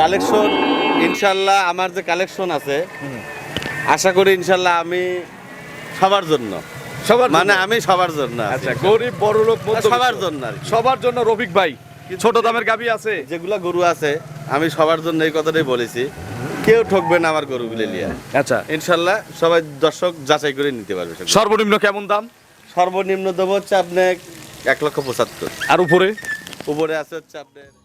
Collection ইনশাল্লাহ আমার যে কালেকশন আছে আশা করি ইনশাল্লাহ আমি সবার জন্য। সবার মানে আমি সবার জন্য আচ্ছা গরিব বড় লোক সবার জন্য সবার জন্য রফিক ভাই ছোট দামের গাবি আছে। যেগুলা গরু আছে আমি সবার জন্য এই কথাটাই বলেছি। কেউ ঠকবে না আমার গরুগুলো নিয়ে। আচ্ছা। ইনশাল্লাহ সবাই দর্শক যাচাই করে নিতে পারবে সর্বনিম্ন কেমন দাম? সর্বনিম্ন দেবো হচ্ছে আপনি এক লক্ষ পঁচাত্তর। আর উপরে? উপরে আছে হচ্ছে আপনার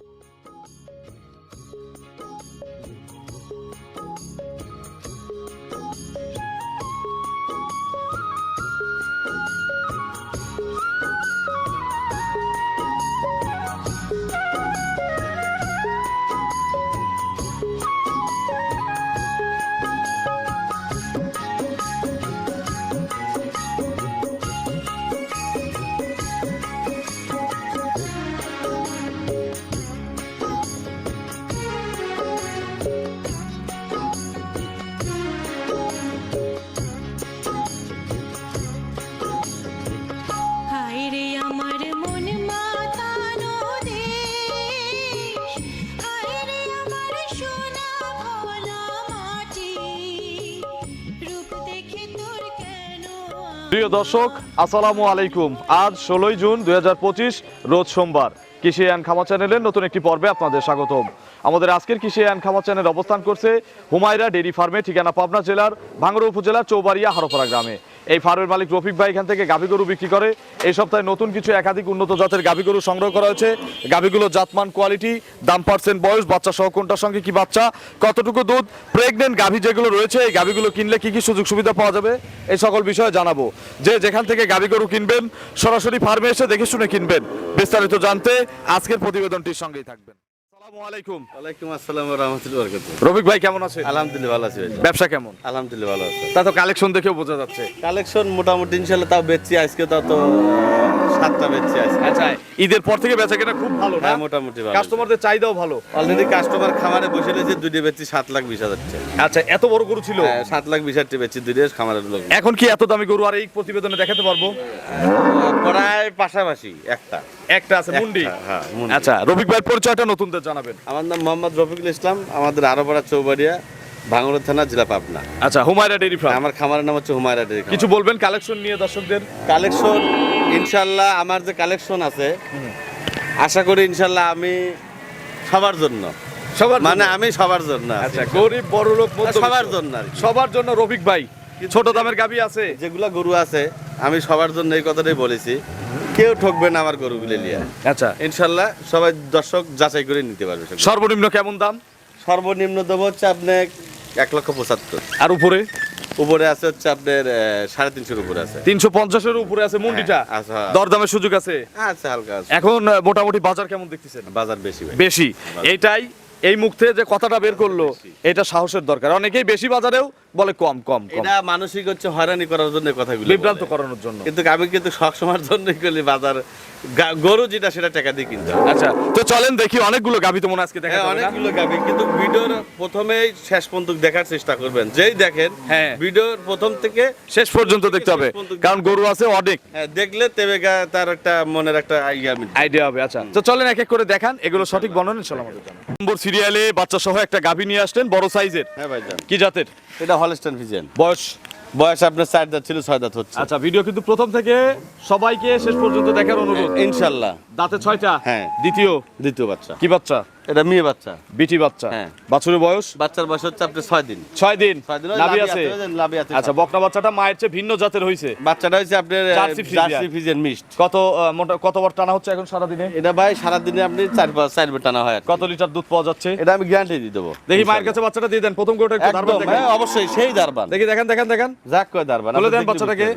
প্রিয় দর্শক, আসসালামু আলাইকুম। আজ ষোলোই জুন দুই হাজার পঁচিশ, রোজ সোমবার। কৃষি অ্যান্ড খামা চ্যানেলের নতুন একটি পর্বে আপনাদের স্বাগতম। আমাদের আজকের কৃষি অ্যান্ড খামা চ্যানেল অবস্থান করছে হুমায়রা ডেরি ফার্মে, ঠিকানা পাবনা জেলার ভাঙ্গড়া উপজেলার চৌবাড়িয়া হারোপাড়া গ্রামে। এই ফার্মের মালিক রফিক ভাই এখান থেকে গাভী গরু বিক্রি করে। এই সপ্তাহে নতুন কিছু একাধিক উন্নত জাতের গাভী গরু সংগ্রহ করা হয়েছে। গাভীগুলো জাতমান, কোয়ালিটি, দাম পার্সেন্ট, বয়স, বাচ্চা সহ কোনটার সঙ্গে কি বাচ্চা, কতটুকু দুধ, প্রেগনেন্ট গাভী যেগুলো রয়েছে, এই গাভীগুলো কিনলে কি কি সুযোগ সুবিধা পাওয়া যাবে, এই সকল বিষয়ে জানাব। যে যেখান থেকে গাভী গরু কিনবেন, সরাসরি ফার্মে এসে দেখে শুনে কিনবেন। বিস্তারিত জানতে আজকের প্রতিবেদনটির সঙ্গেই থাকবেন। আসসালামু আলাইকুম। ওয়ালাইকুম আসসালাম রহমতুল্লাহ বরকত রফিক ভাই কেমন আছে আলহামদুলিল্লাহ ভালো আছি ব্যবসা কেমন? আলহামদুলিল্লাহ ভালো আছে। তা তো কালেকশন দেখেও বোঝা যাচ্ছে। কালেকশন মোটামুটি ইনশাল্লাহ তাও বেচছি আজকে তাও তো সাতটা বেচছি আজকে। আচ্ছা ঈদের পর থেকে বেচা কেনা খুব ভালো হ্যাঁ মোটামুটি ভালো। কাস্টমারদের চাহিদাও ভালো। অলরেডি কাস্টমার খামারে বসে রয়েছে দুটি বেচছি সাত লাখ বিশ হাজার আচ্ছা এত বড় গরু ছিল? হ্যাঁ, সাত লাখ বিশ হাজার বেচছি দুটি খামারের লোক। এখন কি এত দামি গরু আর এই প্রতিবেদনে দেখাতে পারব? প্রায় পাশাপাশি একটা। একটা আছে মুন্ডি। হ্যাঁ, আচ্ছা রফিক ভাইয়ের পরিচয়টা নতুনদের জানাবেন। আমার নাম মোহাম্মদ রফিকুল ইসলাম আমাদের আরোপাড়া চৌবাড়িয়া ভাঙড়া থানা জেলা পাবনা। আচ্ছা হুমায়রা ডেরি ফার্ম। আমার খামারের নাম হচ্ছে হুমায়রা ডেরি কিছু বলবেন কালেকশন নিয়ে দর্শকদের? কালেকশন ইনশাল্লাহ আমার যে কালেকশন আছে আশা করি ইনশাল্লাহ আমি সবার জন্য। সবার মানে আমি সবার জন্য আচ্ছা গরিব বড় লোক সবার জন্য আর সবার জন্য রফিক ভাই। ছোট দামের গাবি আছে? যেগুলা গরু আছে আমি সবার জন্য এই কথাটাই বলেছি। কেউ ঠকবে না আমার গরুগুলো নিয়ে। আচ্ছা। ইনশাল্লাহ সবাই দর্শক যাচাই করে নিতে পারবে সর্বনিম্ন কেমন দাম? সর্বনিম্ন দেবো হচ্ছে আপনি এক লক্ষ পঁচাত্তর। আর উপরে? উপরে আছে হচ্ছে আপনার সাড়ে তিনশোর উপরে আছে। তিনশো পঞ্চাশের উপরে আছে মুন্ডিটা? হ্যাঁ, আচ্ছা। দরদামের সুযোগ আছে? আচ্ছা হালকা এখন মোটামুটি বাজার কেমন দেখতেছেন? বাজার বেশি বেশি। এইটাই এই মুখ থেকে যে কথাটা বের করল এটা সাহসের দরকার। অনেকেই বেশি বাজারেও বলে কম কম এটা মানসিক হচ্ছে হয়রানি করার জন্য কথাগুলো বিভ্রান্ত করানোর জন্য। কিন্তু আমি কিন্তু সবসময়ের জন্যই করি বাজার গরু যেটা সেটা টাকা দিয়ে কিনতে হবে। আচ্ছা তো চলেন দেখি অনেকগুলো গাভি তো মনে আজকে দেখা হ্যাঁ অনেকগুলো গাবি কিন্তু ভিডিওর প্রথমেই শেষ পর্যন্ত দেখার চেষ্টা করবেন। যেই দেখেন হ্যাঁ। ভিডিওর প্রথম থেকে শেষ পর্যন্ত দেখতে হবে কারণ গরু আছে অনেক। হ্যাঁ, দেখলে তেবে তার একটা মনের একটা ইয়া মিলবে। আইডিয়া হবে আচ্ছা। তো চলেন এক এক করে দেখান এগুলো সঠিক বর্ণনা চলো আমাদের। নম্বর সিরিয়ালে বাচ্চা সহ একটা গাভি নিয়ে আসলেন বড় সাইজের হ্যাঁ ভাইজান। কি জাতের? এটা হলস্টাইন ফিজেন বয়স? বয়স আপনার চার দাঁত ছিল ছয় দাঁত হচ্ছে। আচ্ছা ভিডিও কিন্তু প্রথম থেকে সবাইকে শেষ পর্যন্ত দেখার অনুরোধ। ইনশাল্লাহ। দাঁতে ছয়টা। হ্যাঁ। দ্বিতীয়। দ্বিতীয় বাচ্চা। কি বাচ্চা? এটা মেয়ে বাচ্চা। বিটি বাচ্চা। হ্যাঁ। বাছুরের বয়স? বাচ্চার বয়স হচ্ছে আপনার ছয় দিন। ছয় দিন। ছয় দিন নাভি আছে। লাভি আছে আচ্ছা বকনা বাচ্চাটা মায়ের চেয়ে ভিন্ন জাতের বাচ্চাটা আপনার জার্সি ফিজেন মিক্সড। কত মোটা কতবার টানা হচ্ছে এখন সারা দিনে এটা ভাই সারাদিনে আপনি চার পাঁচ টানা হয় কত লিটার দুধ পাওয়া যাচ্ছে? এটা আমি গ্যারান্টি দিয়ে দেবো দেখি মায়ের কাছে বাচ্চাটা দিয়ে দেন। প্রথম গরুটা একটু একদম দেখেন। হ্যাঁ অবশ্যই সেই দারবান দেখি দেখেন দেখেন দেখেন। যাক কয় দারবান বলে দেন বাচ্চাটাকে।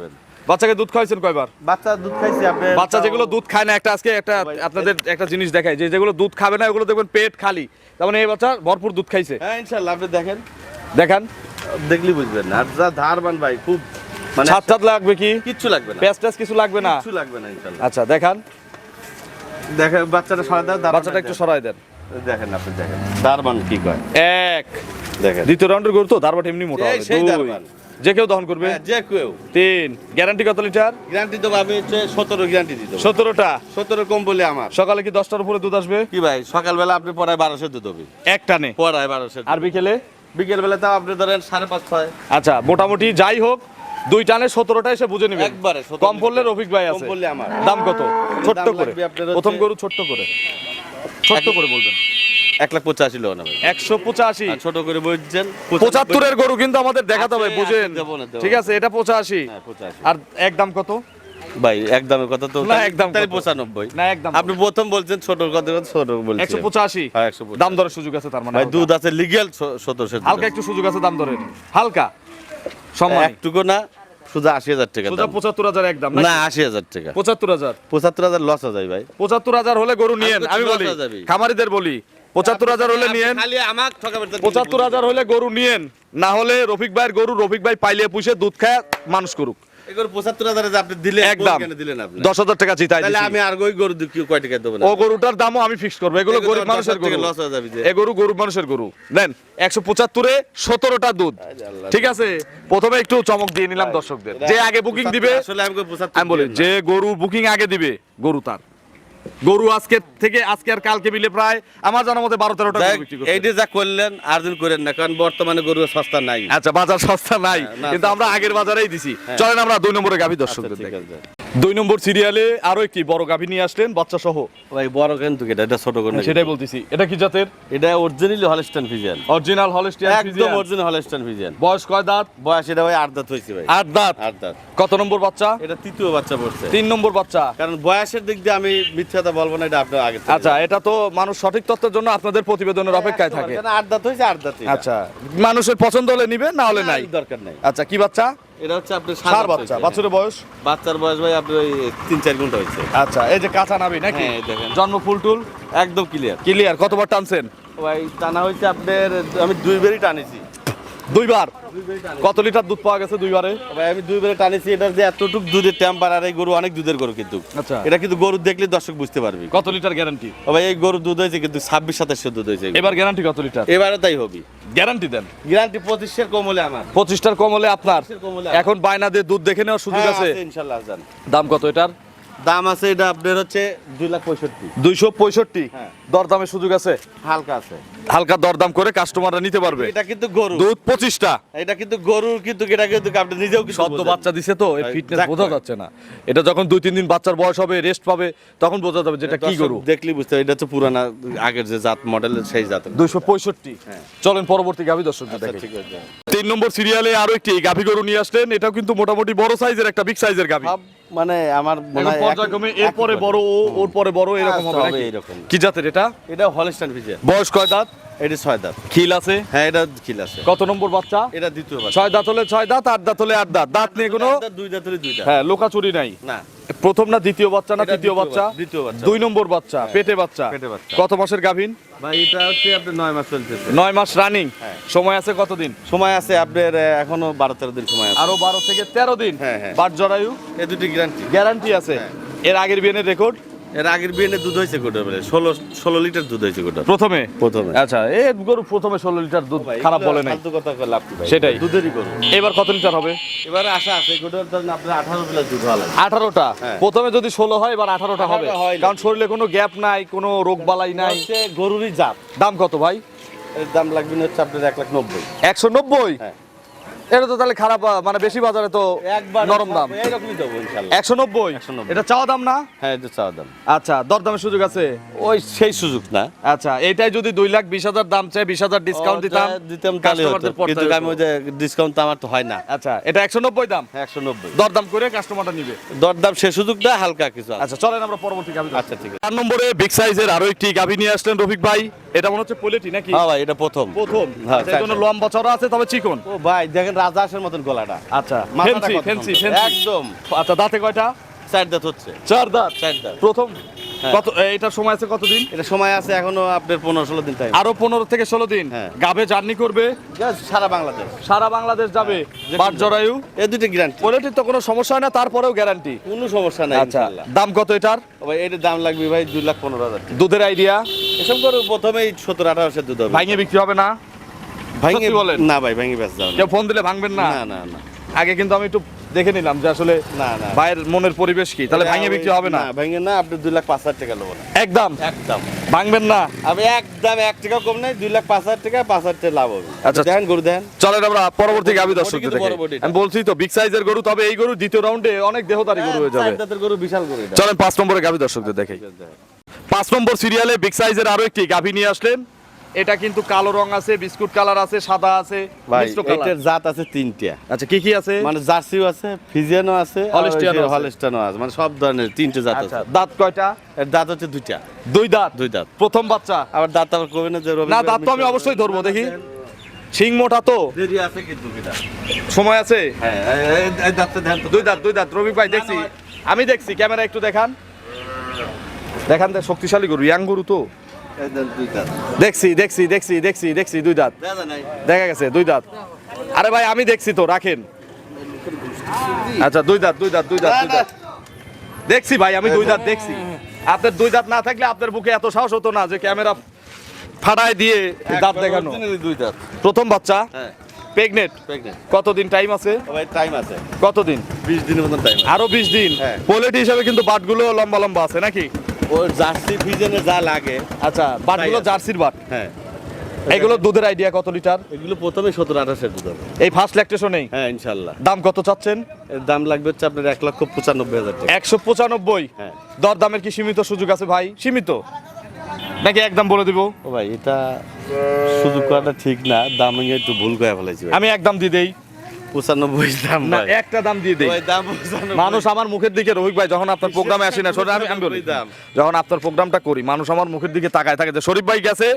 বাচ্চাকে দুধ খাওয়াইছেন কয়বার? বাচ্চা দুধ খাইছে আপনি বাচ্চা যেগুলো দুধ খায় না একটা আজকে একটা আপনাদের একটা জিনিস দেখায় যে যেগুলো দুধ খাবে না ওগুলো দেখবেন পেট খালি। তার মানে এই বাচ্চা ভরপুর দুধ খাইছে। হ্যাঁ ইনশাআল্লাহ আপনি দেখেন। দেখান। দেখলি বুঝবেন না। আর যা ধারবান ভাই খুব মানে ছাদ ছাদ লাগবে কি? কিচ্ছু লাগবে না। পেঁয়াজ কিছু লাগবে না? কিচ্ছু লাগবে না ইনশাআল্লাহ। আচ্ছা দেখান। দেখেন বাচ্চাটা সরাই দাও বাচ্চাটা একটু সরাই দেন। দেখেন আপনি দেখেন। দারবান কি কয়? এক। দেখেন। দ্বিতীয় রাউন্ডের গরু তো দারবাট এমনি মোটা হবে। দুই। যে কেউ দহন করবে? হ্যাঁ, যে কেউ। তিন। গ্যারান্টি কত লিটার? গ্যারান্টি দেবো আমি হচ্ছে সতেরো গ্যারান্টি দিতে সতেরোটা? সতেরো কম বলে আমার। সকালে কি দশটার উপরে দুধ আসবে? কি ভাই সকালবেলা আপনি পড়ায় বারোশো দুধ হবে। এক টানে? পড়ায় বারোশো আর বিকেলে? বিকেল বেলা তাও আপনি ধরেন সাড়ে পাঁচ ছয়। আচ্ছা মোটামুটি যাই হোক দুই টানে সতেরোটা এসে বুঝে নেবেন একবারে 17 কম পড়লে রফিক ভাই কম আছে। আমার। দাম কত? ছোট্ট করে। প্রথম গরু ছোট্ট করে। ছোট্ট করে বলবেন। এক লাখ পঁচাশি লোক একশো পঁচাশি? ছোট করে বলছেন পঁচাত্তরের গরু কিন্তু আমাদের দেখাতে হবে বুঝেন। ঠিক আছে এটা পঁচাশি। হ্যাঁ, আর এক দাম কত? ভাই একদমের কথা তো না, একদম তাই পঁচানব্বই। না একদম আপনি প্রথম বলছেন ছোট কথা ছোট বলছেন একশো পঁচাশি? হ্যাঁ, 185 দাম দরের সুযোগ আছে তার মানে ভাই। দুধ আছে লিগেল সতেরোশো হালকা একটু সুযোগ আছে দাম দরের। হালকা। সম্মান একটুকু না শুধু আশি হাজার টাকা সোজা পঁচাত্তর হাজার একদম না আশি হাজার টাকা। পঁচাত্তর হাজার। পঁচাত্তর হাজার লস হয়ে যায় ভাই। পঁচাত্তর হাজার হলে গরু নিয়েন আমি বলি হয়ে। খামারিদের বলি। পঁচাত্তর হাজার হলে নিয়েন। পঁচাত্তর হাজার হলে গরু নিয়েন। না হলে রফিক ভাইয়ের গরু রফিক ভাই পাইলে পুষে দুধ খায় মানুষ করুক। ঠিক আছে? প্রথমে একটু চমক দিয়ে নিলাম দর্শকদের। যে আগে বুকিং দিবে আসলে আমি বলি যে গরু বুকিং আগে দিবে গরু তার। গরু আজকে থেকে আজকে আর কালকে মিলে প্রায় আমার জানা মতে বারো তেরোটা এইটা যা করলেন আর দিন করেন না কারণ বর্তমানে গরু সস্তা নাই। আচ্ছা বাজার সস্তা নাই হ্যাঁ, কিন্তু আমরা আগের বাজারেই দিছি। চলেন আমরা দুই নম্বরে গাভী দর্শক দর্শকদের দেখি আছে। দুই নম্বর সিরিয়ালে আরও একটি বড় গাভী নিয়ে আসলেন বাচ্চা সহ ভাই বড় কিন্তু এটা এটা ছোট করে সেটাই বলতেছি। এটা কি জাতের? এটা originally Holstein Friesian original Holstein একদম অরিজিনাল হলস্টাইন ফিজিয়ান বয়স কয় দাঁত? বয়স এটা ভাই আট দাঁত হয়েছে ভাই। আট দাঁত? আট দাঁত। কত নম্বর বাচ্চা? এটা তৃতীয় বাচ্চা পড়ছে। তিন নম্বর বাচ্চা। কারণ বয়সের দিক দিয়ে আমি মিথ্যাটা বলব না এটা আপনার আগে আচ্ছা এটা তো মানুষ সঠিক তথ্যের জন্য আপনাদের প্রতিবেদনের অপেক্ষায় থাকে। আট দাঁত হয়েছে আট দাঁত আচ্ছা মানুষের পছন্দ হলে নিবে না হলে নাই? দরকার নাই। আচ্ছা কি বাচ্চা? এটা হচ্ছে আপনার সার বাচ্চা। বাছুরের বয়স? বাচ্চার বয়স ভাই আপনার ওই তিন চার ঘণ্টা হয়েছে। আচ্ছা এই যে কাঁচা নাবি নাকি? হ্যাঁ, দেখেন। জন্ম ফুল টুল একদম ক্লিয়ার ক্লিয়ার কতবার টানছেন? ভাই টানা হয়েছে আপনার আমি দুইবারই টানেছি। দুইবার। কত লিটার দুধ পাওয়া গেছে দুইবারে? ভাই আমি দুইবারে টানেছি এটার যে এতটুক দুধের টেম্পার আর এই গরু অনেক দুধের গরু কিন্তু। আচ্ছা। এটা কিন্তু গরু দেখলে দর্শক বুঝতে পারবি। কত লিটার গ্যারান্টি ভাই এই গরু দুধ হয়েছে কিন্তু ছাব্বিশ সাতাশশো দুধ হয়েছে। এবার গ্যারান্টি কত লিটার? এবারে তাই হবে। গ্যারান্টি দেন। গ্যারান্টি পঁচিশের কমলে আমার। পঁচিশটার কম হলে আপনার কম হলে এখন বায়না দিয়ে দুধ দেখে নেওয়ার সুযোগ হ্যাঁ, আছে। ইনশাল্লাহ জান দাম কত এটার? দাম আছে এটা আপনার হচ্ছে দুই লাখ পঁয়ষট্টি। দুইশো পঁয়ষট্টি? হ্যাঁ। দরদামের সুযোগ আছে? হালকা আছে। হালকা দরদাম করে কাস্টমাররা নিতে পারবে। এটা কিন্তু গরু দুধ পঁচিশটা। এটা কিন্তু গরুর কিন্তু এটা কিন্তু আপনি নিজেও বাচ্চা দিছে তো এই ফিটনেস বোঝা যাচ্ছে না। এটা যখন দুই তিন দিন বাচ্চার বয়স হবে রেস্ট পাবে তখন বোঝা যাবে যেটা কি গরু। দেখলি বুঝতে এটা হচ্ছে পুরানা আগের যে জাত মডেল সেই জাত। দুইশো পঁয়ষট্টি। চলেন পরবর্তী গাভী দর্শকদের আচ্ছা, দেখে। ঠিক আছে। তিন নম্বর সিরিয়ালে আরও একটি গাভী গরু নিয়ে আসলেন। এটাও কিন্তু মোটামুটি বড় সাইজের একটা বিগ সাইজের গাভী। মানে আমার হয় পর্যায়ক্রমে এরপরে বড় ও ওর পরে বড় এরকম হ্যাঁ, হবে হবে এরকম। কি জাতের এটা? এটা হলস্টাইন ফিজিয়ান বয়স কয় দাঁত? এটা ছয় দাঁত। খিল আছে? হ্যাঁ এটা খিল আছে। কত নম্বর বাচ্চা? এটা দ্বিতীয় বাচ্চা। ছয় দাঁত হলে ছয় দাঁত আট দাঁত হলে আট দাঁত। দাঁত নিয়ে কোনো দাঁত, দুই দাঁত হলে দুইটা হ্যাঁ লোকাচুরি নাই। না। প্রথম না দ্বিতীয় বাচ্চা না তৃতীয় বাচ্চা? দ্বিতীয় বাচ্চা। দুই নম্বর বাচ্চা পেটে বাচ্চা। পেটে বাচ্চা। কত মাসের গাভীন? ভাই এটা হচ্ছে আপনার নয় মাস চলতেছে। নয় মাস রানিং হ্যাঁ। সময় আছে কতদিন? সময় আছে আপনার এখনও বারো তেরো দিন সময় আছে। আরও বারো থেকে তেরো দিন? হ্যাঁ, হ্যাঁ। বাট জরায়ু? এ দুটি গ্যারান্টি গ্যারান্টি আছে। এর আগের বিয়ের রেকর্ড এর আগের দুধ হয়েছে গোটা বলে? ষোলো ষোলো লিটার দুধ হয়েছে গোটা প্রথমে? প্রথমে। আচ্ছা এ গরু প্রথমে ষোলো লিটার দুধ খারাপ বলে নাই। কথা লাভ সেটাই। দুধেরই গরু। এবার কত লিটার হবে? এবারে আশা আছে গোটার ধরেন আপনার আঠারো প্লাস দুধ লাগে। আঠারোটা? হ্যাঁ। প্রথমে যদি ষোলো হয় এবার আঠারোটা হবে। কারণ শরীরে কোনো গ্যাপ নাই কোনো রোগ বালাই নাই। গরুরই জাত। দাম কত ভাই? এর দাম লাগবে হচ্ছে আপনার এক লাখ নব্বই। একশো নব্বই? হ্যাঁ। এটা তো তাহলে খারাপ মানে বেশি বাজারে তো নরম দাম। দেবো একশো নব্বই? 190 এটা চাওয়া দাম না? হ্যাঁ এটা চাওয়া দাম। আচ্ছা দরদামের সুযোগ আছে? ওই সেই সুযোগ না। আচ্ছা এটাই যদি দুই লাখ বিশ হাজার দাম চাই বিশ হাজার ডিসকাউন্ট দিতাম দিতাম তাহলে হতো। কিন্তু আমি ওই যে ডিসকাউন্ট তো আমার তো হয় না। আচ্ছা এটা একশো নব্বই দাম? একশো নব্বই। দরদাম করে কাস্টমারটা নিবে। দরদাম সে সুযোগটা হালকা কিছু আচ্ছা চলেন আমরা পরবর্তী গাভি আচ্ছা ঠিক আছে। চার নম্বরে বিগ সাইজের আরও একটি গাভি নিয়ে আসলেন রফিক ভাই। এটা মনে হচ্ছে পোলেটি নাকি? হ্যাঁ ভাই এটা প্রথম। প্রথম। হ্যাঁ, আচ্ছা। লম্বা চড়া আছে তবে চিকন। ও ভাই দেখেন রাজাসের মতন গলাটা। আচ্ছা ফেন্সি ফেন্সি ফেন্সি একদম। আচ্ছা দাঁতে কয়টা? চার দাঁত হচ্ছে। চার দাঁত? চার দাঁত। প্রথম? হ্যাঁ। কত এটার সময় আছে কতদিন? এটা সময় আছে এখনও আপনার পনেরো ষোলো দিন টাইম আরও পনেরো থেকে ষোলো দিন। হ্যাঁ। গাবে জার্নি করবে? সারা বাংলাদেশ। সারা বাংলাদেশ যাবে? যেখানে বাট জরায়ু? এই দুটি গ্যারান্টি পোলেটির তো কোনো সমস্যা হয় না তারপরেও গ্যারান্টি কোনো সমস্যা নাই আচ্ছা। দাম কত এটার? ভাই এটার দাম লাগবে ভাই দুই লাখ পনেরো হাজার দুধের আইডিয়া এসব করে প্রথমেই সত্তর আঠারোশো দুধ হবে। ভাঙে বিক্রি হবে না? ভাঙে বলেন? না ভাই ভাঙে বেশ যাও কেউ ফোন দিলে ভাঙবেন না? না না না। আগে কিন্তু আমি একটু দেখে নিলাম যে আসলে না না। ভাইয়ের মনের পরিবেশ কি? তাহলে ভাঙে বিক্রি হবে না? ভাঙে না আপনি দুই লাখ পাঁচ হাজার টাকা নেব একদম? একদম। ভাঙবেন না? আমি একদম এক টাকা কম নাই দুই লাখ পাঁচ হাজার টাকা পাঁচ হাজার টাকা লাভ হবে। আচ্ছা। দেখেন গরু দেন। চলেন আমরা পরবর্তী দর্শক। আমি বলছি তো বিগ সাইজের গরু তবে এই গরু দ্বিতীয় রাউন্ডে অনেক দেহদারি গরু হয়ে যাবে। গরু বিশাল গরু চলেন পাঁচ নম্বরে গাভি দর্শকদের দেখে। পাঁচ নম্বর সিরিয়ালে বিগ সাইজের আরও একটি গাভি নিয়ে আসলেন। এটা কিন্তু কালো রং আছে বিস্কুট কালার আছে সাদা আছে মিশ্র কালার। এটার জাত আছে তিনটা। আচ্ছা কি কি আছে? মানে জার্সিও আছে ফিজিয়ানও আছে হলস্টিয়ানও আছে। হলস্টানও আছে মানে সব ধরনের তিনটে জাত আচ্ছা আছে। দাঁত কয়টা? এর দাঁত হচ্ছে দুইটা। দুই দাঁত? দুই দাঁত। প্রথম বাচ্চা? আবার দাঁত আবার কবে না যে না দাঁত তো আমি অবশ্যই ধরবো দেখি। শিং মোটা তো? আছে কিন্তু সময় আছে? হ্যাঁ দুই দাঁত দুই দাঁত। রবি ভাই দেখছি। আমি দেখছি ক্যামেরা একটু দেখান। দেখান দেখ শক্তিশালী গরু ইয়াং গরু তো। দেখছি দেখছি দেখছি দেখছি দেখছি দুই দাঁত। দেখা গেছে দুই দাঁত। আরে ভাই আমি দেখছি তো রাখেন। আচ্ছা দুই দাঁত দুই দাঁত দুই দাঁত দুই দাঁত। দেখছি ভাই আমি দুই দাঁত দেখছি। আপনার দুই দাঁত না থাকলে আপনার বুকে এত সাহস হতো না যে ক্যামেরা ফাটায় দিয়ে দাঁত দেখানো। দুই দাঁত। প্রথম বাচ্চা? হ্যাঁ। প্রেগনেন্ট? কতদিন টাইম আছে? ভাই টাইম আছে। কতদিন? বিশ দিনের মতন টাইম আরও বিশ দিন। হ্যাঁ। পোলেটি হিসাবে কিন্তু বাটগুলো লম্বা লম্বা আছে নাকি? ওর জার্সি ফিজেনে যা লাগে। আচ্ছা বাটগুলো জার্সির বাট। হ্যাঁ। এগুলো দুধের আইডিয়া কত লিটার? এগুলো প্রথমে সতেরো আঠাশের দুধ হবে। এই ফার্স্ট ল্যাকটেশনেই হ্যাঁ ইনশাল্লাহ। দাম কত চাচ্ছেন? এর দাম লাগবে হচ্ছে আপনার এক লক্ষ পঁচানব্বই হাজার টাকা। একশো পঁচানব্বই? হ্যাঁ। দর দামের কি সীমিত সুযোগ আছে ভাই? সীমিত? নাকি একদম বলে দিব? ও ভাই এটা সুযোগ করাটা ঠিক না দাম আমি একটু ভুল করে ফেলেছি আমি একদম দিয়ে দেই। পঁচানব্বই দাম না একটা দাম দিয়ে দেই। দাম মানুষ আমার মুখের দিকে রহিক ভাই যখন আপনার প্রোগ্রামে আসি না শোনেন, আমি আমি বলি যখন আপনার প্রোগ্রামটা করি মানুষ আমার মুখের দিকে তাকায় থাকে যে শরীফ ভাই গেছে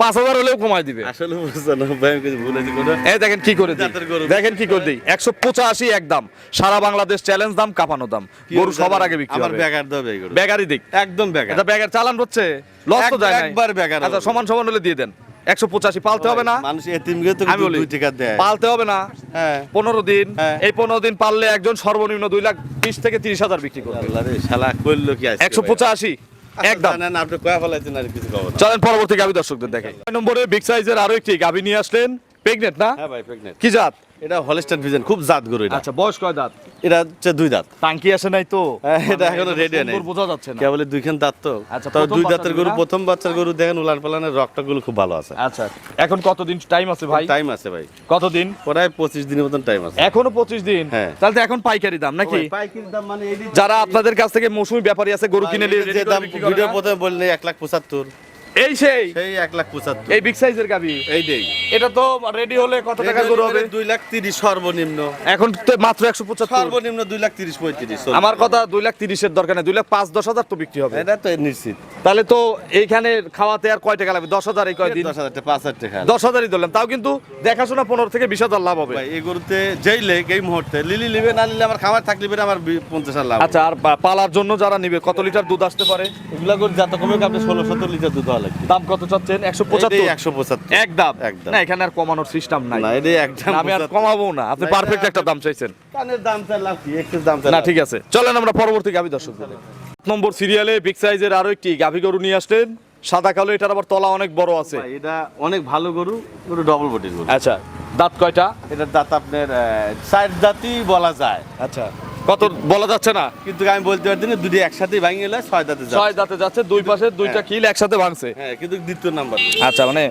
পাঁচ হাজার হলেও কমাই দিবে। আসলে পঁচানব্বই আমি কিছু ভুলেছি কোনো এই দেখেন কি করে দিই। দেখেন কি করে দিই। একশো পঁচাশি একদম সারা বাংলাদেশ চ্যালেঞ্জ দাম কাপানো দাম। গরু সবার আগে বিক্রি আমার হবে। বেকার দেবে এই দিক। একদম বেকার। এটা ব্যাগের চালান হচ্ছে। লস তো যায় না একবার বেকার আচ্ছা সমান সমান হলে দিয়ে দেন। একশো পঁচাশি পালতে হবে না। মানুষ এতিমকে তো আমি বলি দুই টাকা দেয়। পালতে হবে না। হ্যাঁ। পনেরো দিন হ্যাঁ। এই পনেরো দিন পারলে একজন সর্বনিম্ন দুই লাখ বিশ থেকে তিরিশ হাজার বিক্রি করবে। শালা করল কি একশো পঁচাশি আচ্ছা, একদম। আপনি কয়া ফেলাইছেন আর কিছু চলেন পরবর্তী গাভী দর্শকদের দেখেন নম্বরে বিগ সাইজের আরও একটি গাভী নিয়ে আসলেন। প্রেগনেন্ট না? হ্যাঁ ভাই প্রেগনেন্ট কি জাত? এটা হলস্টার ভিজন খুব জাত গরু এটা। আচ্ছা বয়স কয় দাঁত? এটা হচ্ছে দুই দাঁত। টাঙ্কি আসে নাই তো? হ্যাঁ, এটা মানে এখনও সুন্দর নেই। বোঝা যাচ্ছে না। কেবল দুইখান দাঁত তো। আচ্ছা, তবে দুই দাঁতের গরু প্রথম বাচ্চার গরু দেখেন উলান পালানের রক্তটা গুলো খুব ভালো আছে। আচ্ছা এখন কতদিন টাইম আছে ভাই? টাইম আছে ভাই। কতদিন? প্রায় পঁচিশ দিনের মতন টাইম আছে। এখনও পঁচিশ দিন? হ্যাঁ। তাহলে তো এখন পাইকারি দাম নাকি? পাইকারি দাম মানে যারা আপনাদের কাছ থেকে মৌসুমি ব্যাপারী আছে গরু কিনে নিয়ে যে দাম ভিডিও প্রথমে বললে এক লাখ পঁচাত্তর। এই সেই। সেই এক লাখ পঁচাত্তর। এই বিগ সাইজের গাবি এই দেই। এটা তো রেডি হলে কত টাকা গরু হবে? দুই লাখ তিরিশ সর্বনিম্ন। এখন তো মাত্র একশো পঁচাত্তর। সর্বনিম্ন দুই লাখ তিরিশ পঁয়ত্রিশ আমার কথা দুই লাখ তিরিশের দরকার নেই। দুই লাখ পাঁচ দশ হাজার তো বিক্রি হবে। এটা তো নিশ্চিত। তাহলে তো এইখানে খাওয়াতে আর কয় টাকা লাগবে? দশ হাজার এই কয়দিন? দশ হাজার টাকা পাঁচ হাজার টাকা দশ হাজারই ধরলাম। তাও কিন্তু দেখাশোনা পনেরো থেকে বিশ হাজার লাভ হবে। এই গরুতে যেই লেগ এই মুহূর্তে লিলি লিবে না লিলে আমার খাবার থাকলে আমার পঞ্চাশ হাজার লাভ আচ্ছা আর পালার জন্য যারা নিবে কত লিটার দুধ আসতে পারে? এগুলা গরু যত কমে আপনি ষোলো সতেরো লিটার দুধ হওয়া লাগবে। দাম কত চাচ্ছেন? একশো পঁচাত্তর? একশো পঁচাত্তর। একদম। একদম। না এখানে আর কমানোর সিস্টেম নাই। না এটাই একদম আমি আর কমাবো না। আপনি পারফেক্ট একটা দাম চাইছেন। কানের দাম চাই লাভ কি? একটু দাম না ঠিক আছে। চলেন আমরা পরবর্তী গাভি দর্শক নম্বর সিরিয়ালে বিগ সাইজের আরও একটি গাভি গরু নিয়ে আসলেন। সাদা কালো এটার আবার তলা অনেক বড় আছে। এটা অনেক ভালো গরু গরু ডবল বডির গরু। আচ্ছা দাঁত কয়টা? এটার দাঁত আপনার সাইড দাঁতই বলা যায়। আচ্ছা। কত বলা যাচ্ছে না? কিন্তু আমি বলতে পারছি না দুটি একসাথে ভাঙে গেলে ছয় দাঁতে ছয় দাঁতে যাচ্ছে দুই পাশে দুইটা কিল একসাথে ভাঙছে। হ্যাঁ কিন্তু দ্বিতীয় নাম্বার। আচ্ছা মানে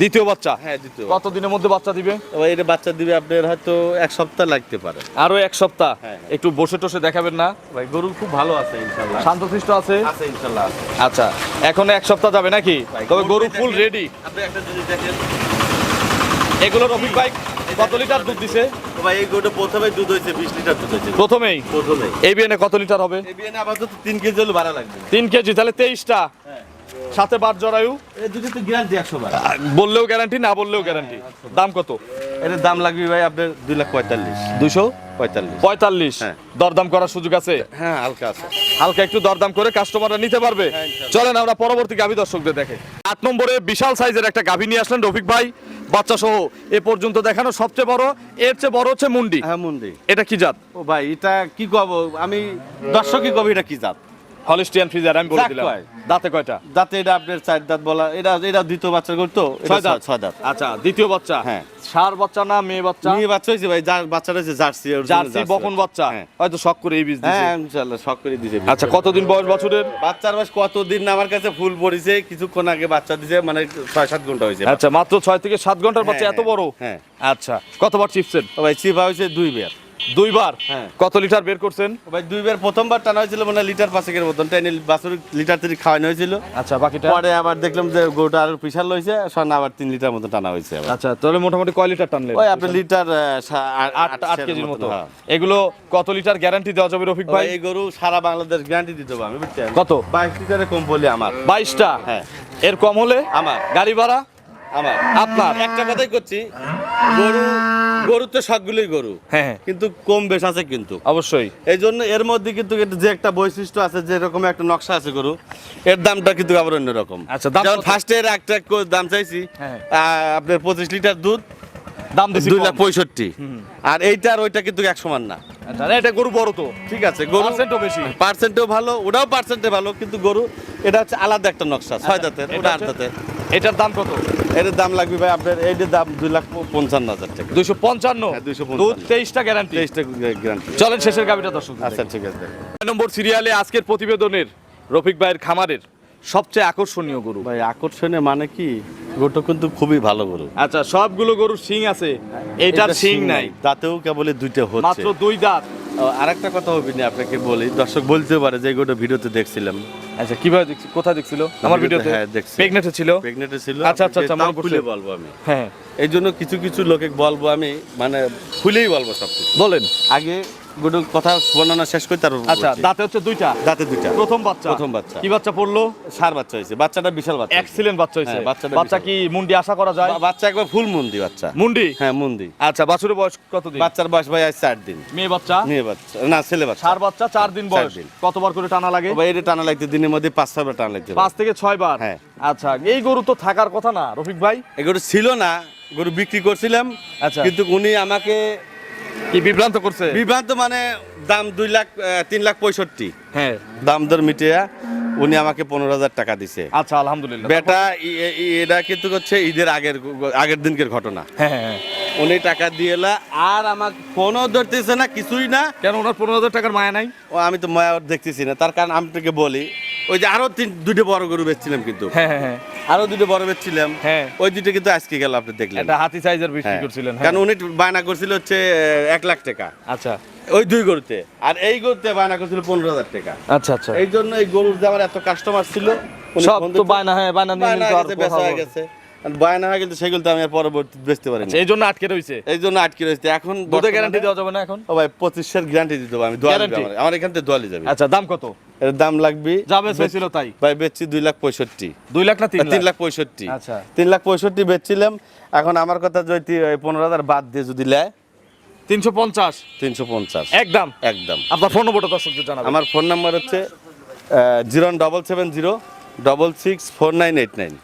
দ্বিতীয় বাচ্চা? হ্যাঁ দ্বিতীয় কত দিনের মধ্যে বাচ্চা দিবে? এবার এটা বাচ্চা দিবে আপনার হয়তো এক সপ্তাহ লাগতে পারে। আরও এক সপ্তাহ? হ্যাঁ, হ্যাঁ। একটু বসে টসে দেখাবেন না। ভাই গরু খুব ভালো আছে ইনশাল্লাহ। শান্তশিষ্ট আছে? আছে ইনশাল্লাহ আচ্ছা এখন এক সপ্তাহ যাবে নাকি? তবে গরু ফুল রেডি আপনি একটা জিনিস দেখেন। এগুলো রফিক ভাই কত লিটার দুধ দিছে? ভাই এই গরুটা প্রথমে দুধ হয়েছে বিশ লিটার দুধ হয়েছে। প্রথমেই? প্রথমে এই বিয়ানে কত লিটার হবে? এই বিয়ে আপাতত তিন কেজি হলে ভাড়া লাগবে। তিন কেজি তাহলে তেইশটা। হ্যাঁ। সাথে বার জরায়ু। তো গ্যারান্টি একশো বললেও গ্যারান্টি না বললেও গ্যারান্টি দাম কত? এটার দাম লাগবে ভাই আপনার দুই লাখ পঁয়তাল্লিশ। দুশো পঁয়তাল্লিশ। পঁয়তাল্লিশ? হ্যাঁ। দরদাম করার সুযোগ আছে? হ্যাঁ হালকা আছে। হালকা একটু দরদাম করে কাস্টমাররা নিতে পারবে? হ্যাঁ। চলেন আমরা পরবর্তী গাভী দর্শকদের দেখে। আট নম্বরে বিশাল সাইজের একটা গাভী নিয়ে আসলেন রফিক ভাই। বাচ্চা সহ এ পর্যন্ত দেখানো সবচেয়ে বড় এর চেয়ে বড় হচ্ছে মুন্ডি। হ্যাঁ মুন্ডি। এটা কি জাত? ও ভাই এটা কি কব আমি দর্শকই কব এটা কি জাত? হলিস্টিয়ান ফ্রিজার আমি বলে দিলাম। দাঁতে কয়টা? যাতে এটা আপনার চার দাঁত বলা এটা এটা দ্বিতীয় বাচ্চা করতো ছয় দাঁত। ছয় দাঁত। আচ্ছা দ্বিতীয় বাচ্চা? হ্যাঁ। সার বাচ্চা না মেয়ে বাচ্চা? মেয়ে বাচ্চা হয়েছে ভাই যার জার্সি জার্সি বকন বাচ্চা? হ্যাঁ। হয়তো শখ করে এই বীজ হ্যাঁ ইনশাআল্লাহ শখ করে দিছে আচ্ছা কতদিন বয়স বছরের? বাচ্চার বয়স কতদিন আমার কাছে ফুল পড়েছে কিছুক্ষণ আগে বাচ্চা দিছে মানে ছয় সাত ঘণ্টা হয়েছে। আচ্ছা মাত্র ছয় থেকে সাত ঘণ্টার বাচ্চা হ্যাঁ, এত বড়? হ্যাঁ। আচ্ছা কতবার চিপসেন ও ভাই চিপা হয়েছে দুই বের দুইবার? হ্যাঁ। কত লিটার বের করছেন? ভাই দুই বের প্রথমবার টানা হয়েছিল মানে লিটার পাঁচেকের মতন টেনে বাছুর লিটার তিন খাওয়ানো হয়েছিল। আচ্ছা বাকিটা? পরে আবার দেখলাম যে গরুটা আর পিসার লইছে সন্ধ্যা আবার তিন লিটার মতো টানা হয়েছে আচ্ছা তাহলে মোটামুটি কয় লিটার টানলেন? ওই আপনার লিটার আট কেজির মতো হ্যাঁ। এগুলো কত লিটার গ্যারান্টি দেওয়া যাবে রফিক ভাই? এই গরু সারা বাংলাদেশ গ্যারান্টি দিতে হবে আমি বুঝছেন কত? বাইশ লিটারে কম পড়লে আমার। বাইশটা? হ্যাঁ। এর কম হলে? আমার। গাড়ি ভাড়া? আমার। আপনার? একটা কথাই করছি গরু গরু তো সবগুলোই গরু। হ্যাঁ হ্যাঁ। কিন্তু কম বেশ আছে কিন্তু। অবশ্যই। এই জন্য এর মধ্যে কিন্তু যে একটা বৈশিষ্ট্য আছে যে রকম একটা নকশা আছে গরু এর দামটা কিন্তু আবার অন্যরকম। আচ্ছা, যেমন? ফার্স্টে এর একটা দাম চাইছি হ্যাঁ। আহ, আপনার পঁচিশ লিটার দুধ দাম দিছি দুই লাখ পঁয়ষট্টি। আর এইটা আর ওইটা কিন্তু এক সমান না। আচ্ছা এটা গরু বড় তো। ঠিক আছে গরু পার্সেন্টও বেশি। পার্সেন্টেও ভালো ওটাও পার্সেন্টে ভালো কিন্তু গরু এটা হচ্ছে আলাদা একটা নকশা ছয় দাঁতের ওটা আট দাঁতের। এটার দাম কত? এর দাম লাগবে ভাই আপনার এইটার দাম দুই লাখ পঞ্চান্ন হাজার টাকা। দুইশো পঞ্চান্ন? হ্যাঁ, 255 দুধ তেইশটা গ্যারান্টি তেইশটা গ্যারান্টি চলেন শেষের গাবিটা দর্শক আচ্ছা ঠিক আছে। নম্বর সিরিয়ালে আজকের প্রতিবেদনের রফিক ভাইয়ের খামারের সবচেয়ে আকর্ষণীয় গরু? ভাই আকর্ষণীয় মানে কি? গরুটা কিন্তু খুবই ভালো গরু। আচ্ছা সবগুলো গরুর শিং আছে এটা শিং নাই। দাঁতেও কেবল দুইটা হচ্ছে। মাত্র দুই দাঁত। আর একটা কথা হবে না আপনাকে বলি। দর্শক বলতে পারে যে গোটা ভিডিওতে দেখছিলাম। আচ্ছা কীভাবে দেখছি? কোথায় দেখছিল? আমার ভিডিওতে? হ্যাঁ, দেখছি। প্রেগনেন্টে ছিল? প্রেগনেন্টে ছিল। আচ্ছা, আচ্ছা, আচ্ছা, মনে পড়ছে। খুলে বলব আমি। হ্যাঁ। এই জন্য কিছু কিছু লোকে বলব আমি মানে খুলেই বলব সব বলেন। আগে কথা বর্ণনা শেষ করি আচ্ছা দাঁতে হচ্ছে দুইটা? দাঁতে দুইটা। প্রথম বাচ্চা? প্রথম বাচ্চা। কি বাচ্চা পড়ল? সার বাচ্চা হয়েছে বাচ্চাটা বিশাল বাচ্চা এক্সিলেন্ট বাচ্চা হয়েছে। হ্যাঁ, বাচ্চাটা বাচ্চা কি মুন্ডি আশা করা যায়? বাচ্চা একবার ফুল মুন্দি বাচ্চা। মুন্ডি? হ্যাঁ মুন্দি আচ্ছা বাছুরের বয়স কতদিন? বাচ্চার বয়স ভাই আজ চার দিন। মেয়ে বাচ্চা? মেয়ে বাচ্চা। না ছেলে বাচ্চা। সার বাচ্চা চার দিন বয়স। কতবার করে টানা লাগে? ভাই এটা টানা লাগতে দিনের মধ্যে পাঁচ ছয়বার টানা লাগতে পাঁচ থেকে ছয় বার হ্যাঁ। আচ্ছা এই গরু তো থাকার কথা না রফিক ভাই? এগুলো ছিল না গরু বিক্রি করছিলাম। আচ্ছা। কিন্তু উনি আমাকে কি বিভ্রান্ত করছে? বিভ্রান্ত মানে দাম দুই লাখ তিন লাখ পঁয়ষট্টি। হ্যাঁ। দাম দর মিটিয়া উনি আমাকে পনেরো হাজার টাকা দিছে। আচ্ছা আলহামদুলিল্লাহ। বেটা এটা কিন্তু হচ্ছে ঈদের আগের আগের দিনকের ঘটনা। হ্যাঁ হ্যাঁ, হ্যাঁ। উনি টাকা দিয়ে আর আমার ফোনও ধরতেছে না কিছুই না। কেন ওনার পনেরো হাজার টাকার মায়া নাই? ও আমি তো মায়া দেখতেছি না। তার কারণ আমি তোকে বলি ওই যে আরও দুটো বড় গরু বেচছিলাম কিন্তু। হ্যাঁ হ্যাঁ হ্যাঁ। আরও দুটো বড় বেচছিলাম। হ্যাঁ। ওই দুটো কিন্তু আজকে গেল আপনি দেখলেন। একটা হাতি সাইজের বিক্রি। করছিলেন। কারণ উনি বায়না করছিল হচ্ছে এক লাখ টাকা। আচ্ছা। ওই দুই গরুতে। আর এই গরুতে বায়না করছিল পনেরো হাজার টাকা। আচ্ছা আচ্ছা। এই জন্য এই গরুর যে আমার এত কাস্টমার ছিল সব তো বায়না হ্যাঁ বায়না নিয়ে গেছে, বায়না হয়ে গেছে সেগুলো তো আমি পরবর্তী বেচতে পারিনি আচ্ছা, এই জন্য আটকে রয়েছে এই জন্য আটকে রয়েছে এখন দুধে গ্যারান্টি দেওয়া যাবে না এখন? ও ভাই পঁচিশের গ্যারান্টি দিতে হবে আমি দোয়ালি আমার এখান থেকে দোয়ালি যাবে। আচ্ছা দাম কত? এর দাম লাগবে যাবে হয়েছিল তাই? ভাই বেচছি দুই লাখ পঁয়ষট্টি। দুই লাখ না তিন তিন লাখ? পঁয়ষট্টি। আচ্ছা। তিন লাখ পঁয়ষট্টি বেচছিলাম। এখন আমার কথা যদি পনেরো হাজার বাদ দিয়ে যদি নেয় তিনশো পঞ্চাশ। তিনশো পঞ্চাশ। একদম? একদম। আপনার ফোন নম্বরটা দর্শকদের জানাবেন আমার ফোন নাম্বার হচ্ছে zero double seven zero double six four nine eight nine.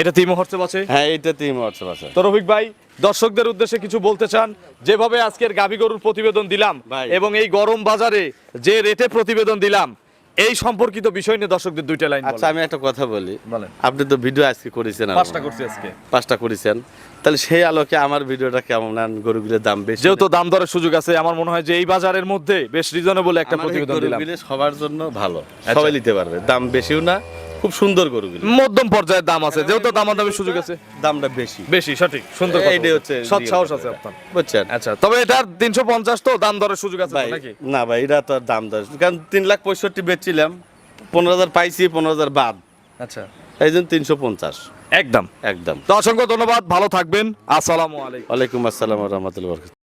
এটা তিমো হচ্ছে বাসে হ্যাঁ এইটাতেই হোয়াটসঅ্যাপ আছে। তো রফিক ভাই দর্শকদের উদ্দেশ্যে কিছু বলতে চান। যেভাবে আজকের গাভী গরুর প্রতিবেদন দিলাম এবং এই গরম বাজারে যে রেটে প্রতিবেদন দিলাম এই সম্পর্কিত বিষয় নিয়ে দর্শকদের দুইটা লাইন আচ্ছা আমি একটা কথা বলি। বলেন। আপনি তো ভিডিও আজকে করেছেন পাঁচটা করছি আজকে। পাঁচটা করেছেন। তাহলে সেই আলোকে আমার ভিডিওটা কেমন? আন গরুগুলোর দাম বেশি যেহেতু দাম দরের সুযোগ আছে আমার মনে হয় যে এই বাজারের মধ্যে বেশ রিজনেবল একটা প্রতিবেদন দিলাম। সবার জন্য ভালো। সবাই নিতে পারবে। দাম বেশিও না খুব সুন্দর গরুগুলো। মধ্যম পর্যায়ের দাম আছে যেহেতু দামাদামির সুযোগ আছে। দামটা বেশি। বেশি সঠিক সুন্দর এইটাই হচ্ছে সৎ সাহস আছে আপনার। বুঝছেন? আচ্ছা তবে এটার তিনশো পঞ্চাশ তো দাম দরের সুযোগ আছে নাকি? না ভাই এটা তো দাম দর কারণ তিন লাখ পঁয়ষট্টি বেচছিলাম পনেরো হাজার পাইছি পনেরো হাজার বাদ। আচ্ছা। এই জন্য তিনশো পঞ্চাশ। একদম। একদম। তো অসংখ্য ধন্যবাদ ভালো থাকবেন। আসসালামু আলাইকুম। ওয়ালাইকুম আসসালাম রহমতুল্লাহ